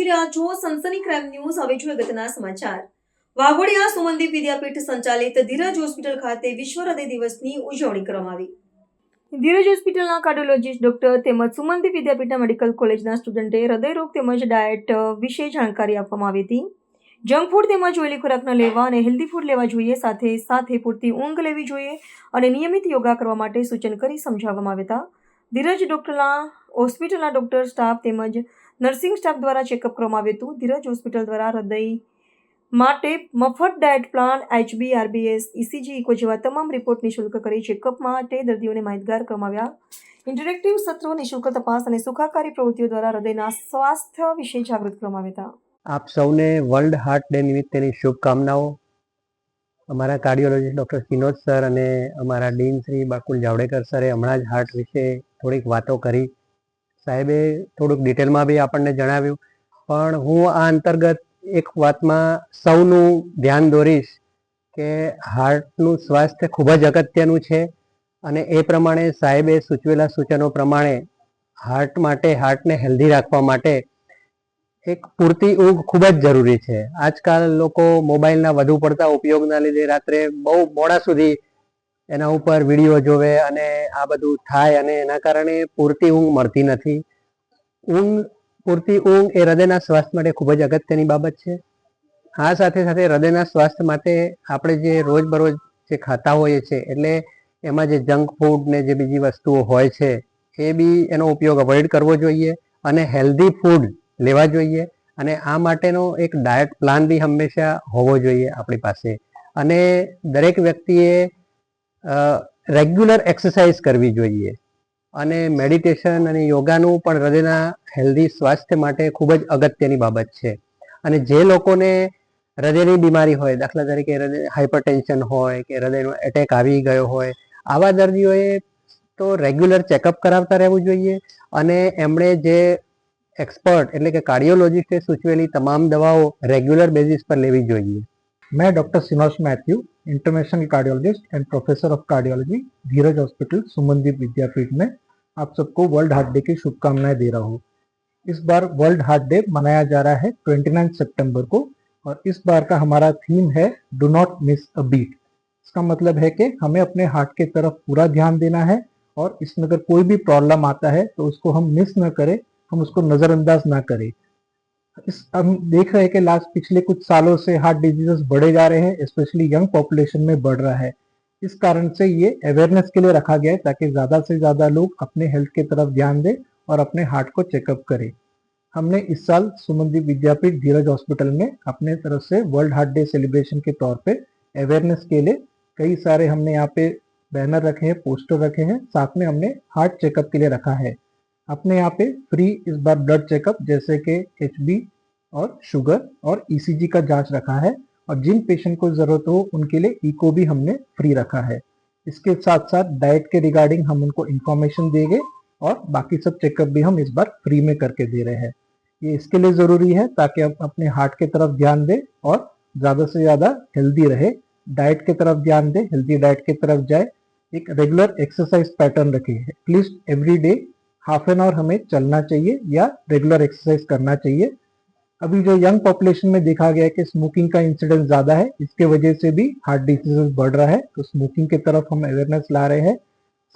જોઈ રહ્યા છો. સનસની ક્રાઇમ ન્યૂઝ હવે જોઈએ અગત્યના સમાચાર. વાઘોડિયા સુમનદીપ વિદ્યાપીઠ સંચાલિત ધીરજ હોસ્પિટલ ખાતે વિશ્વ હૃદય દિવસની ઉજવણી કરવામાં આવી. ધીરજ હોસ્પિટલના કાર્ડિયોલોજીસ્ટ ડોક્ટર તેમજ સુમનદીપ વિદ્યાપીઠના મેડિકલ કોલેજના સ્ટુડન્ટે હૃદયરોગ તેમજ ડાયટ વિશે જાણકારી આપવામાં આવી હતી. જંક ફૂડ તેમજ ઓઇલી ખોરાક ન લેવા અને હેલ્ધી ફૂડ લેવા જોઈએ, સાથે સાથે પૂરતી ઊંઘ લેવી જોઈએ અને નિયમિત યોગા કરવા માટે સૂચન કરી સમજાવવામાં આવ્યા હતા. ધીરજ ડોક્ટરના, હોસ્પિટલના ડોક્ટર, સ્ટાફ તેમજ નર્સિંગ સ્ટાફ દ્વારા ચેકઅપ કરવામાં આવ્યું હતું. ધીરજ હોસ્પિટલ દ્વારા હૃદય માટે મફત diet plan, HB, RBS ECG echo જેવા તમામ રિપોર્ટ નિઃશુલ્ક કરી ચેકઅપ માટે દર્દીઓને માહિતગાર કરવામાં આવ્યા. ઇન્ટરેક્ટિવ સત્રો નિઃશુલ્ક તપાસ અને સુખાકારી પ્રવૃત્તિઓ દ્વારા હૃદયના સ્વાસ્થ્ય વિશે જાગૃત કરવામાં આવ્યા હતા. આપ સૌને વર્લ્ડ હાર્ટ ડે નિમિત્તેની શુભકામનાઓ. અમારા કાર્ડિયોલોજીસ્ટ ડૉક્ટર સિનોજ સર અને અમારા ડીન શ્રી બાકુલ જાવડેકર સરે હમણાં જ હાર્ટ વિશે થોડીક વાતો કરી. સાહેબે થોડુંક ડિટેલમાં બી આપણને જણાવ્યું. પણ હું આ અંતર્ગત એક વાતમાં સૌનું ધ્યાન દોરીશ કે હાર્ટનું સ્વાસ્થ્ય ખૂબ જ અગત્યનું છે અને એ પ્રમાણે સાહેબે સૂચવેલા સૂચનો પ્રમાણે હાર્ટ માટે, હાર્ટને હેલ્ધી રાખવા માટે એક પૂરતી ઊંઘ ખૂબ જ જરૂરી છે. આજકાલ લોકો મોબાઈલના વધુ પડતા ઉપયોગના લીધે રાત્રે બહુ મોડા સુધી એના ઉપર વીડિયો જોવે અને આ બધું થાય અને એના કારણે પૂરતી ઊંઘ મળતી નથી. ઊંઘ, પૂરતી ઊંઘ એ હૃદયના સ્વાસ્થ્ય માટે ખૂબ જ અગત્યની બાબત છે. આ સાથે સાથે હૃદયના સ્વાસ્થ્ય માટે આપણે જે રોજબરોજ જે ખાતા હોઈએ છીએ એટલે એમાં જે જંક ફૂડ ને જે બીજી વસ્તુઓ હોય છે, એ બી એનો ઉપયોગ અવોઇડ કરવો જોઈએ અને હેલ્ધી ફૂડ લેવા જોઈએ અને આ માટેનો એક ડાયટ પ્લાન બી હંમેશા હોવો જોઈએ આપણી પાસે. અને દરેક વ્યક્તિએ રેગ્યુલર એક્સરસાઇઝ કરવી જોઈએ. અને મેડિટેશન અને યોગાનું પણ હૃદયના હેલ્ધી સ્વાસ્થ્ય માટે ખૂબ જ અગત્યની બાબત છે. અને જે લોકોને હૃદયની બીમારી હોય, દાખલા તરીકે હૃદય હાઇપરટેન્શન હોય કે હૃદયનો એટેક આવી ગયો હોય, આવા દર્દીઓએ તો રેગ્યુલર ચેકઅપ કરાવતા રહેવું જોઈએ. અને એમણે જે એક્સપર્ટ એટલે કે કાર્ડિયોલોજીસ્ટે સૂચવેલી તમામ દવાઓ રેગ્યુલર બેઝિસ પર લેવી જોઈએ. મેં doctor Sinos Mathew international cardiologist and professor of cardiology Dheeraj hospital Sumandeep Vidyapeeth में आप सबको वर्ल्ड हार्ट डे की शुभकामनाएँ दे रहा हूँ। इस बार वर्ल्ड हार्ट डे मनाया जा रहा है 29 सितंबर को और इस बार का हमारा थीम है do not miss a beat इसका मतलब है कि हमें अपने हार्ट के तरफ़ पूरा ध्यान देना है और इसमें अगर कोई भी प्रॉब्लम आता है तो उसको हम मिस ना करें, हम उसको नज़रअंदाज ना करें। हम देख रहे हैं कि लास्ट पिछले कुछ सालों से हार्ट डिजीजेस बढ़े जा रहे हैं स्पेशली यंग पॉपुलेशन में बढ़ रहा है। इस कारण से ये अवेयरनेस के लिए रखा गया है ताकि ज़्यादा से ज़्यादा लोग अपने हेल्थ की तरफ़ ध्यान दें और अपने हार्ट को चेकअप करें। हमने इस साल सुमनदीप विद्यापीठ धीरज हॉस्पिटल में अपने तरफ़ से वर्ल्ड हार्ट डे सेलिब्रेशन के तौर पे अवेयरनेस के लिए कई सारे हमने यहाँ पे बैनर रखे हैं पोस्टर रखे हैं, साथ में हमने हार्ट चेकअप के लिए रखा है। अपने यहाँ पे फ्री इस बार ब्लड चेकअप जैसे कि एचबी और शुगर और ईसीजी का जाँच रखा है और जिन पेशेंट को ज़रूरत हो, उनके लिए इको भी हमने फ्री रखा है। इसके साथ साथ डाइट के रिगार्डिंग हम उनको इन्फॉर्मेशन देंगे और बाकी सब चेकअप भी हम इस बार फ्री में करके दे रहे हैं। ये इसके लिए ज़रूरी है ताकि आप अपने हार्ट के तरफ़ ध्यान दें और ज़्यादा से ज़्यादा हेल्दी रहे। डाइट की तरफ़ ध्यान दें हेल्दी डाइट की तरफ़ जाए। एक रेगुलर एक्सरसाइज पैटर्न रखें। At least every day half an hour हमें चलना चाहिए या रेगुलर एक्सरसाइज करना चाहिए। अभी जो यंग पॉपुलेशन में देखा गया है कि स्मोकिंग का इंसिडेंस ज़्यादा है, इसके वजह से भी हार्ट डिजीजेस बढ़ रहा है तो स्मोकिंग की तरफ़ हम अवेयरनेस ला रहे हैं।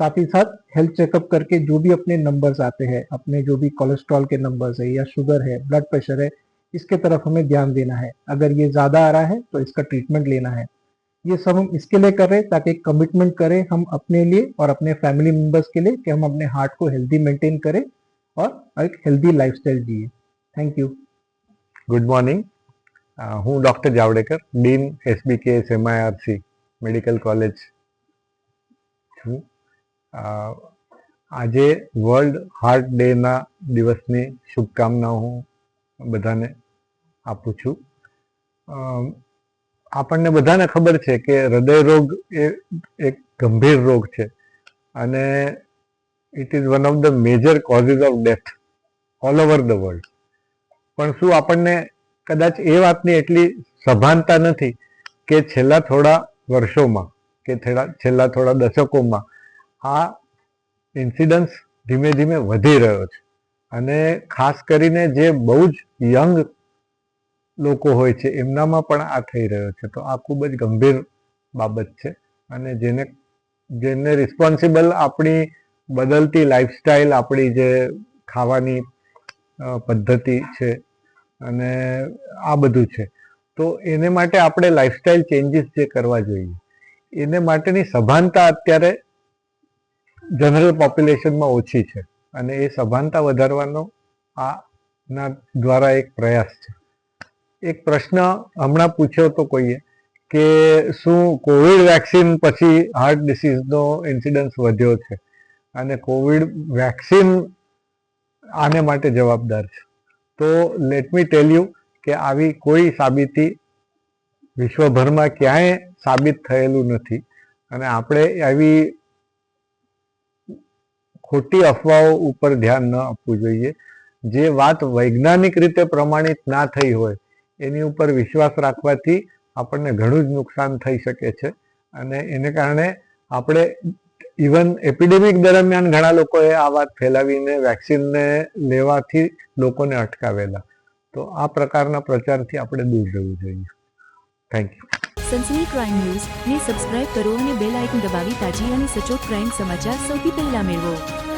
साथ ही साथ हेल्थ चेकअप करके जो भी अपने नंबर्स आते हैं, अपने जो भी कोलेस्ट्रॉल के नंबर्स है या शुगर है ब्लड प्रेशर है, इसके तरफ़ हमें ध्यान देना है। अगर ये ज़्यादा आ रहा है तो इसका ट्रीटमेंट लेना है। ये सब हम इसके लिए कर रहे हैं ताकि कमिटमेंट करें हम अपने लिए और अपने फैमिली मेंबर्स के लिए कि हम अपने हार्ट को हेल्दी मेंटेन करें और एक हेल्दी लाइफस्टाइल जिए थैंक यू ગુડ મોર્નિંગ અ, હું doctor Javadekar dean SBKS MIRC medical college છું અ, આજે વર્લ્ડ હાર્ટ ડેના દિવસની શુભકામનાઓ હું બધાને આપું છું અ, આપણને બધાને ખબર છે કે હૃદય રોગ એ એક ગંભીર રોગ છે. અને it is one of the major causes of death all over the world પણ શું આપણને કદાચ એ વાતની એટલી સભાનતા નથી કે છેલ્લા થોડા વર્ષોમાં કે છેલ્લા થોડા દશકોમાં આ ઇન્સિડન્સ ધીમે ધીમે વધી રહ્યો છે. અને ખાસ કરીને જે બહુ જ યંગ લોકો હોય છે, એમનામાં પણ આ થઈ રહ્યો છે. તો આ ખૂબ જ ગંભીર બાબત છે અને જેને જેને રિસ્પોન્સિબલ આપણી બદલતી લાઈફસ્ટાઈલ આપણી જે ખાવાની પદ્ધતિ છે અને આ બધું છે. તો એને માટે આપણે લાઈફસ્ટાઈલ ચેન્જીસ જે કરવા જોઈએ, એને માટેની સભાનતા અત્યારે જનરલ પોપ્યુલેશનમાં ઓછી છે અને એ સભાનતા વધારવાનો આના દ્વારા એક પ્રયાસ છે. એક પ્રશ્ન હમણાં પૂછ્યો તો કોઈએ કે શું કોવિડ વેક્સિન પછી હાર્ટ ડિસીઝનો ઇન્સિડન્સ વધ્યો છે? અને કોવિડ વેક્સિન આને માટે જવાબદાર છે? તો લેટ મી ટેલ યુ કે આવી કોઈ સાબિતી વિશ્વભરમાં ક્યાંય સાબિત થયેલું નથી. અને આપણે આવી ખોટી અફવાઓ ઉપર ધ્યાન ન આપવું જોઈએ. જે વાત વૈજ્ઞાનિક રીતે પ્રમાણિત ના થઈ હોય એની ઉપર વિશ્વાસ રાખવાથી આપણને ઘણું જ નુકસાન થઈ શકે છે. અને એને કારણે આપણે ઇવન એપિડેમિક દરમિયાન ઘણા લોકોએ આ વાત ફેલાવીને વેક્સિનને લેવાથી લોકોને અટકાવેલા. તો આ પ્રકારના પ્રચારથી આપણે દૂર રહેવું જોઈએ. Thank you Sansani crime news ને સબસ્ક્રાઇબ કરો અને બેલ આઇકન દબાવી તાજી અને સચોટ ક્રાઇમ સમાચાર સૌથી પહેલા મેળવો.